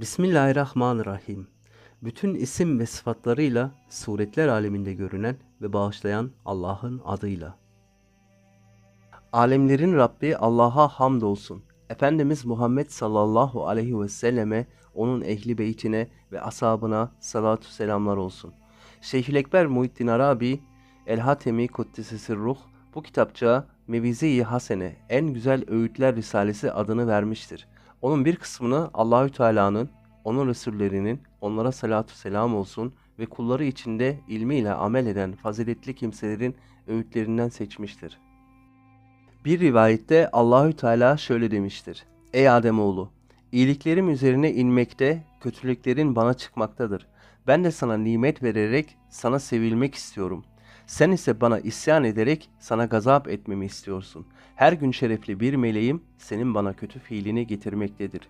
Bismillahirrahmanirrahim. Bütün isim ve sıfatlarıyla suretler aleminde görünen ve bağışlayan Allah'ın adıyla. Alemlerin Rabbi Allah'a hamdolsun. Efendimiz Muhammed sallallahu aleyhi ve selleme, onun ehli beytine ve ashabına salatu selamlar olsun. Şeyhü'l-Ekber Muhittin Arabi, El-Hatemi Kuddisesi Ruh, bu kitapça Mevize-i Hasene, en güzel öğütler risalesi adını vermiştir. Onun bir kısmını Allahü Teala'nın, onun Resullerinin, onlara salatu selam olsun ve kulları içinde ilmiyle amel eden faziletli kimselerin öğütlerinden seçmiştir. Bir rivayette Allahü Teala şöyle demiştir. Ey Ademoğlu, iyiliklerim üzerine inmekte, kötülüklerin bana çıkmaktadır. Ben de sana nimet vererek sana sevilmek istiyorum. Sen ise bana isyan ederek sana gazap etmemi istiyorsun. Her gün şerefli bir meleğim senin bana kötü fiilini getirmektedir.